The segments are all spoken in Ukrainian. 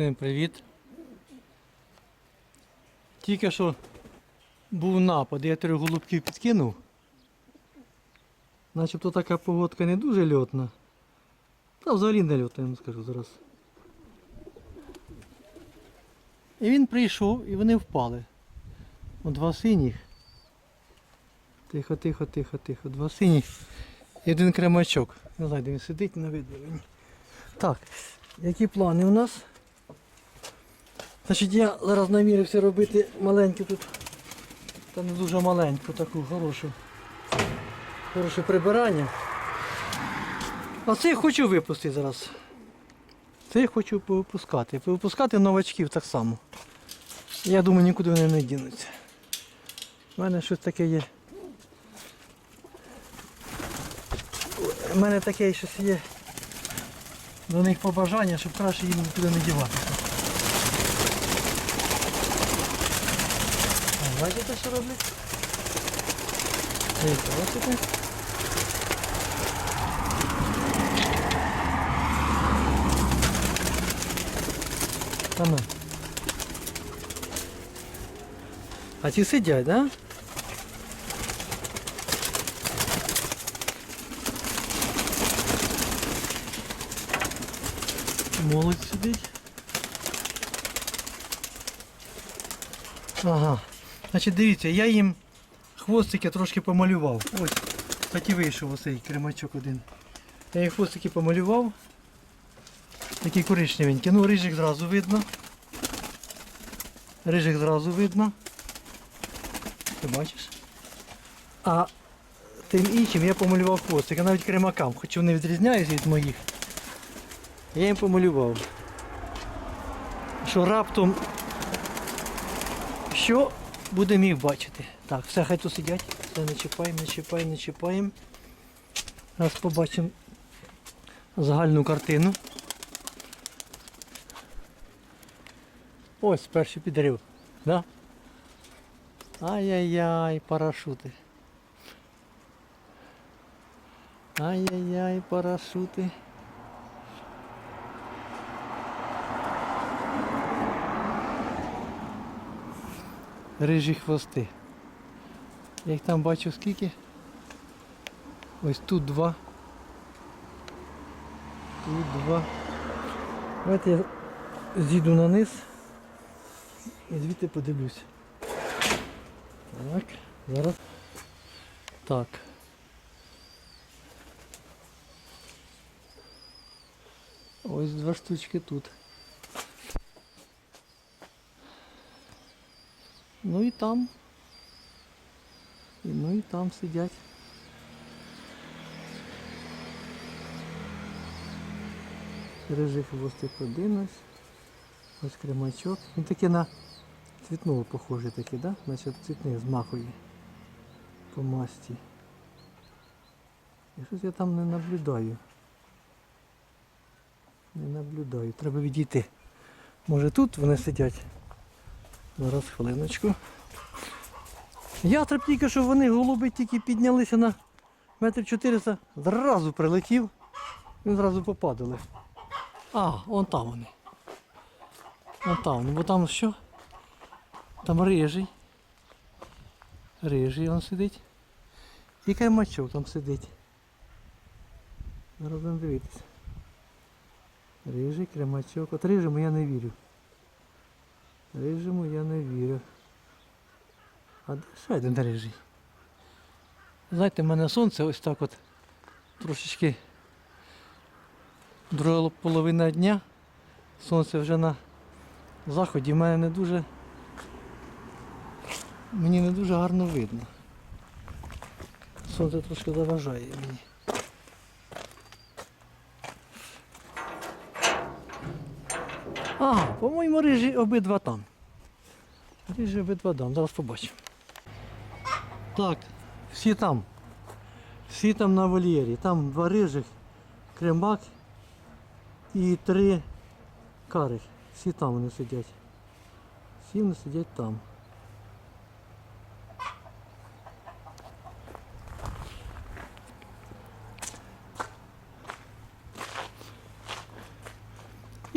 Всім привіт. Тільки що був напад, я трьох голубків підкинув. Начебто така погодка не дуже льотна. Та взагалі не льотна, я вам скажу зараз. І він прийшов і вони впали. О, два синіх. Тихо, тихо, тихо, тихо. Два синіх. Один кремачок. Не знаю, де він сидить, не видно мені. Так, які плани у нас? Значить, я зараз намірився робити маленьку тут, та не дуже маленьку, таку хорошу, хороше прибирання. А це я хочу випустити зараз. Це я хочу повипускати. Повипускати новачків так само. Я думаю, нікуди вони не дінуться. У мене щось таке є. У мене таке щось є до них побажання, щоб краще їм нікуди не діватися. Бачите, що роблять? Дивіться, бачите? Та ну. А ці сидять? Да? Молодь сидить. Ага. Значить, дивіться, я їм хвостики трошки помалював. Ось, так і вийшов оцей кремачок один. Я їм хвостики помалював. Такі коричневенькі. Ну, рижик зразу видно. Рижик зразу видно. Ти бачиш? А тим іншим я помалював хвостик, а навіть кремакам, хоч вони відрізняються від моїх. Я їм помалював. Що раптом що буде міг бачити. Так, все, хай тут сидять. Все, не чіпаємо, не чіпаємо, не чіпаємо. Зараз побачимо загальну картину. Ось перший підрив. Да? Ай-яй-яй, парашути. Ай-яй-яй, парашути. Рижі хвости. Я їх там бачу скільки. Ось тут два. Тут два. Давайте я зійду на низ і звідти подивлюсь. Так, зараз. Так. Ось два штучки тут. Ну і там. І, ну і там сидять. Рижий хвостик один ось. Ось кремачок. Він такий на цвітного похожий такий, да? Значить цвітний з махою по масті. І щось я там не наблюдаю. Не наблюдаю. Треба відійти. Може тут вони сидять? Зараз хвилиночку. Ястреб тільки що вони голуби тільки піднялися на метр 400, зразу прилетів, і зразу попадали. А, вон там вони. Вон там вони, бо там що? Там рижий. Рижий він сидить. І каймачок там сидить. Зараз будемо дивитися. Рижий, кремачок. От рижому я не вірю. Рижому я не вірю. А ще один рижий? Знаєте, в мене сонце ось так от трошечки друга половина дня. Сонце вже на заході, в мене не дуже мені не дуже гарно видно. Сонце трошки заважає мені. Ага, по-моєму, рижі обидва там. Рижі обидва там, зараз побачимо. Так, всі там. Всі там на вольєрі. Там два рижих, кремак і три карих. Всі там вони сидять. Всі вони сидять там.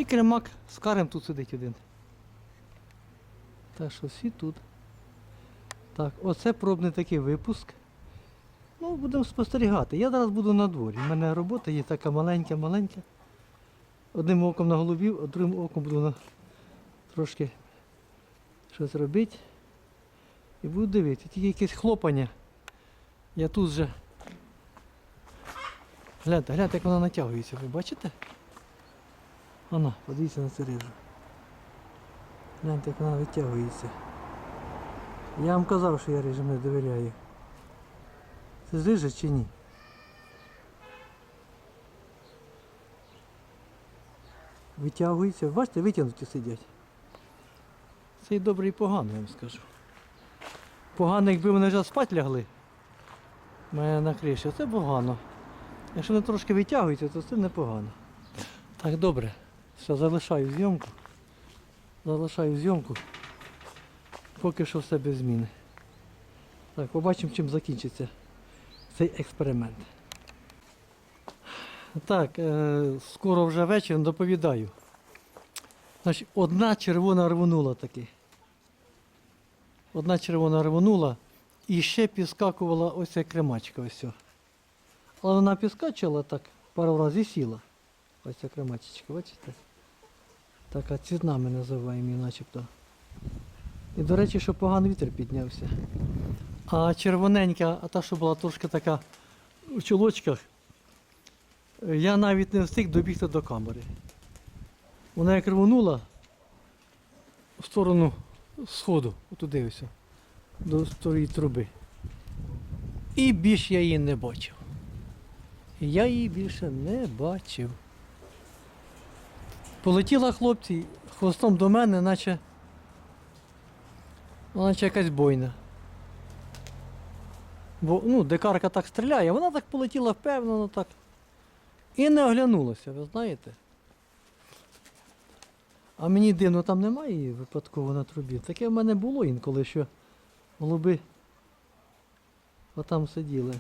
І кремак з карем тут сидить один. Так що всі тут. Так, оце пробний такий випуск. Ну, будемо спостерігати. Я зараз буду на дворі. У мене робота є така маленька-маленька. Одним оком на голубів, а другим оком буду на... трошки щось робити. І буду дивитися. Тільки якесь хлопання. Я тут же. Гляньте, гляньте, як вона натягується, ви бачите? Вона, подивіться на цю рижу. Гляньте, як вона витягується. Я вам казав, що я рижим не довіряю. Це ж рижа чи ні? Витягується. Бачите, витягнуті сидять. Це і добре, і погано, я вам скажу. Погано, якби вони вже спать лягли. Мене на криші, це погано. Якщо вони трошки витягуються, то це непогано. Так, добре. Все, залишаю зйомку. Залишаю зйомку. Поки що все без зміни. Так, побачимо, чим закінчиться цей експеримент. Так, е, скоро вже вечір, доповідаю. Значить, одна червона рвонула таки. Одна червона рвонула і ще підскакувала ось ця кремачка. Ось. Але вона підскачила так, пару разів і сіла. Ось ця кремачечка, бачите? Така цвітна ми називаємо її начебто. І до речі, що поганий вітер піднявся. А червоненька, а та, що була трошки така у чулочках, е, я навіть не встиг добігти до камери. Вона як рвонула в сторону сходу, отуди ось, до тої труби. І більш я її не бачив. Я її більше не бачив. Полетіла хлопці хвостом до мене, наче, наче якась бойна. Бо ну, дикарка так стріляє, вона так полетіла впевнено так. І не оглянулася, ви знаєте. А мені дивно, там немає випадково на трубі. Таке в мене було інколи, що голуби отам сиділи.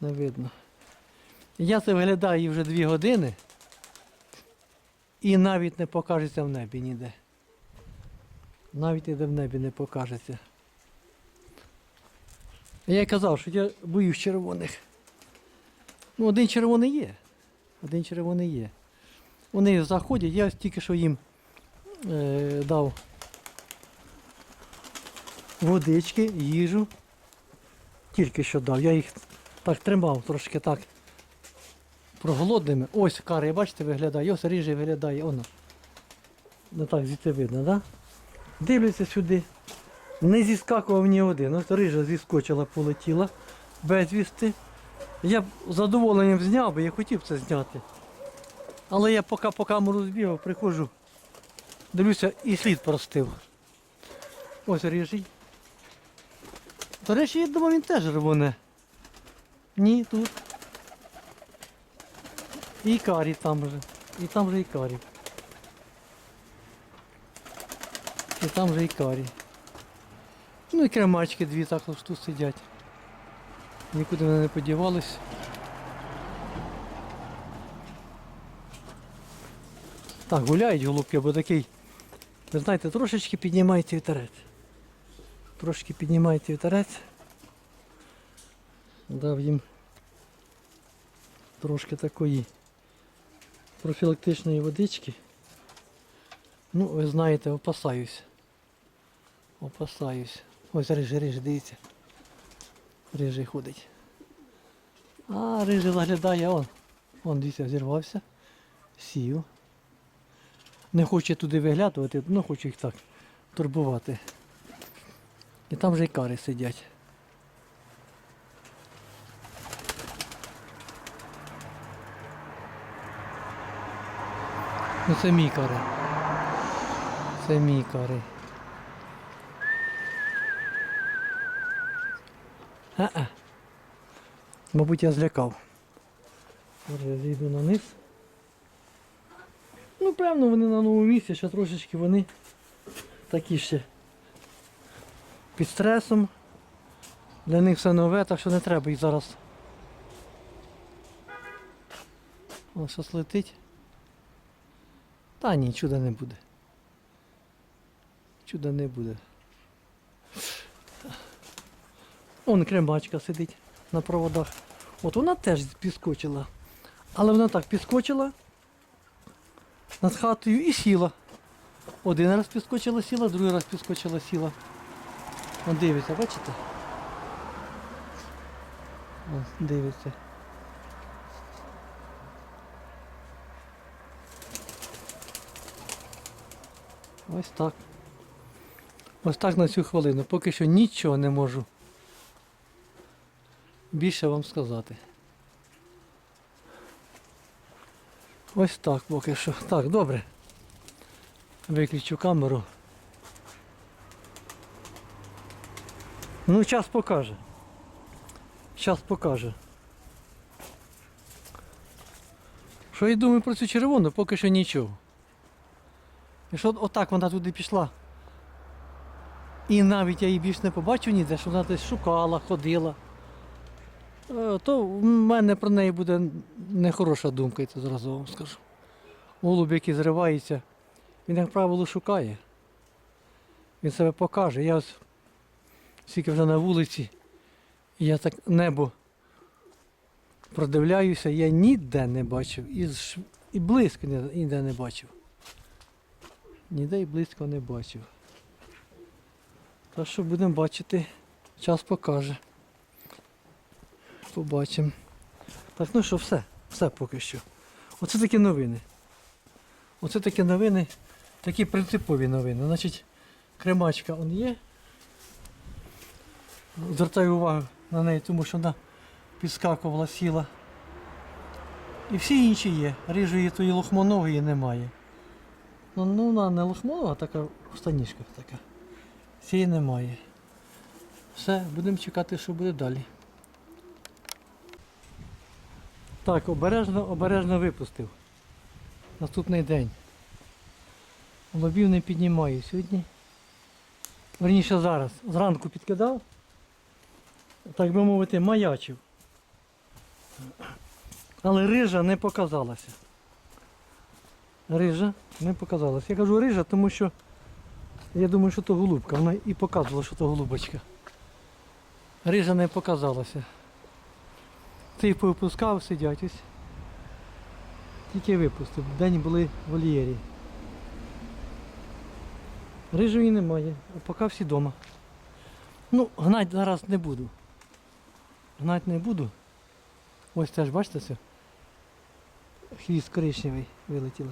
Не видно. Я це виглядаю вже дві години і навіть не покажеться в небі ніде. Навіть ніде в небі не покажеться. Я казав, що я боюсь червоних. Ну, один червоний є. Один червоний є. Вони заходять, я тільки що їм е, дав водички, їжу. Тільки що дав. Я їх так тримав трошки так проголодними. Ось кари, бачите, виглядає, ось ріжий виглядає, воно. Не так звідти видно. Да? Дивлюся сюди. Не зіскакував ні один. Ось рижа зіскочила, полетіла безвісти. Я б задоволенням зняв би, я хотів це зняти. Але я поки по камеру збігав, приходжу, дивлюся і слід простив. Ось ріжий. До речі, я думав, він теж рвоне. Ні, тут. І карі там же. І там же і карі. І там же і карі. Ну і кремачки дві також тут сидять. Нікуди вони не подівались. Так, гуляють голубки, бо такий, ви знаєте, трошечки піднімається вітерець. Трошки піднімається вітерець. Дав їм трошки такої профілактичної водички. Ну, ви знаєте, опасаюсь. Опасаюсь. Ось рижий, рижий, дивіться. Рижий ходить. А, рижий заглядає, он. Он, дивіться, зірвався. Сів. Не хоче туди виглядувати, ну хочу їх так турбувати. І там вже й кари сидять. Ну це мій кари. Це мій кари. А-а. Мабуть, я злякав. Зараз я зійду на низ. Ну, певно, вони на новому місці, ще трошечки вони такі ще під стресом. Для них все нове, так що не треба їх зараз. Ось щось летить. Та ні, чуда не буде. Чуда не буде. Он кремачка сидить на проводах. От вона теж підскочила. Але вона так підскочила над хатою і сіла. Один раз підскочила, сіла, другий раз підскочила, сіла. Он дивиться, бачите? Ось, дивиться. Ось так. Ось так на цю хвилину. Поки що нічого не можу більше вам сказати. Ось так поки що. Так, добре. Виключу камеру. Ну, час покаже. Час покаже. Що я думаю про цю червону, поки що нічого. Якщо отак вона туди пішла. І навіть я її більш не побачив ніде, що вона десь шукала, ходила. е, То в мене про неї буде нехороша думка, я це зразу вам скажу. Голуб, який зривається, він, як правило, шукає. Він себе покаже. Я ось скільки вже на вулиці, я так небо продивляюся, я ніде не бачив. І, близько ніде не бачив. Ніде і близько не бачив. Так що будемо бачити, час покаже. Побачимо. Так, ну що, все, все поки що. Оце такі новини. Оце такі новини, такі принципові новини. Значить, кремачка он є. Звертаю увагу на неї, тому що вона підскакувала, сіла. І всі інші є. Рижої тої лохмоногої немає. Ну, ну вона не лохмонога, а така штанішка така. Цієї немає. Все, будемо чекати, що буде далі. Так, обережно, обережно випустив. Наступний день. Лобів не піднімаю сьогодні. Верніше зараз. Зранку підкидав. Так би мовити, маячив. Але рижа не показалася. Рижа не показалася. Я кажу рижа, тому що я думаю, що то голубка. Вона і показувала, що то голубочка. Рижа не показалася. Цих повипускав, сидять ось. Тільки випустив. День були в вольєрі. Рижої немає, а поки всі вдома. Ну, гнать зараз не буду. Гнать не буду. Ось теж, бачите це? Хвіст коричневий вилетіло.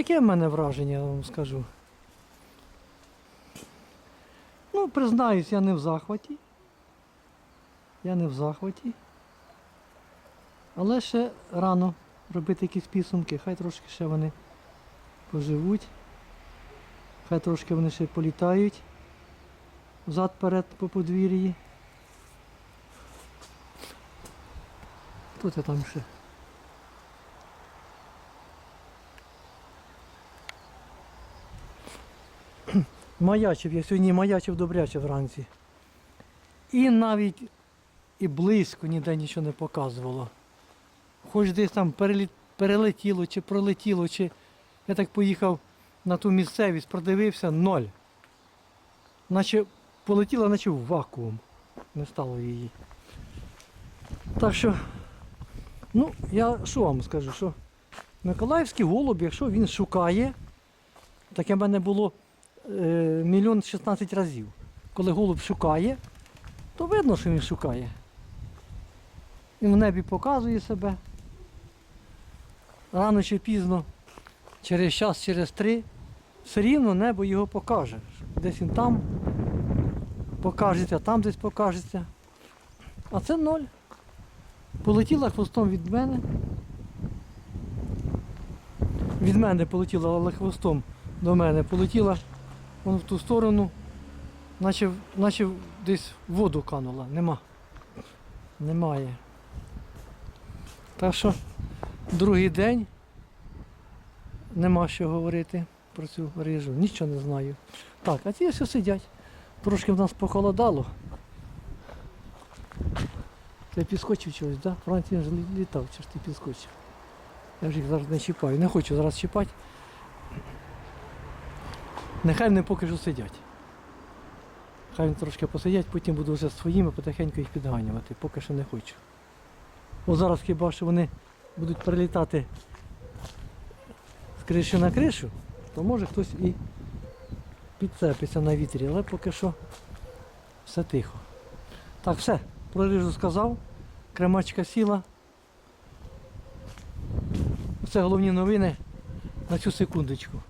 Яке в мене враження, я вам скажу. Ну, признаюсь, я не в захваті. Я не в захваті. Але ще рано робити якісь підсумки. Хай трошки ще вони поживуть. Хай трошки вони ще політають взад-перед по подвір'ї. Тут я там ще. Маячив, я сьогодні маячив добряче вранці. І навіть і близько ніде нічого не показувало. Хоч десь там перелетіло чи пролетіло, чи я так поїхав на ту місцевість, продивився ноль. Наче полетіла, наче в вакуум. Не стало її. Так що, ну, я що вам скажу, що Миколаївський голуб, якщо він шукає, таке в мене було мільйон 16 разів. Коли голуб шукає, то видно, що він шукає. Він в небі показує себе. Рано чи пізно, через час, через три, все рівно небо його покаже. Десь він там покажеться, там десь покажеться. А це ноль. Полетіла хвостом від мене. Від мене полетіла, але хвостом до мене полетіла вон в ту сторону, наче, наче десь воду канула. Нема. Немає. Так що другий день нема що говорити про цю рижу. Нічого не знаю. Так, а ці все сидять. Трошки в нас похолодало. Це підскочив чогось, так? Да? Франція ж лі- літав, чи ж ти підскочив. Я ж їх зараз не чіпаю. Не хочу зараз чіпати. Нехай вони поки що сидять. Хай вони трошки посидять, потім буду вже своїми потихеньку їх підганювати. Поки що не хочу. О, зараз хіба що вони будуть перелітати з криші на кришу, то може хтось і підцепиться на вітрі, але поки що все тихо. Так, все, про рижу сказав. Кремачка сіла. Це головні новини на цю секундочку.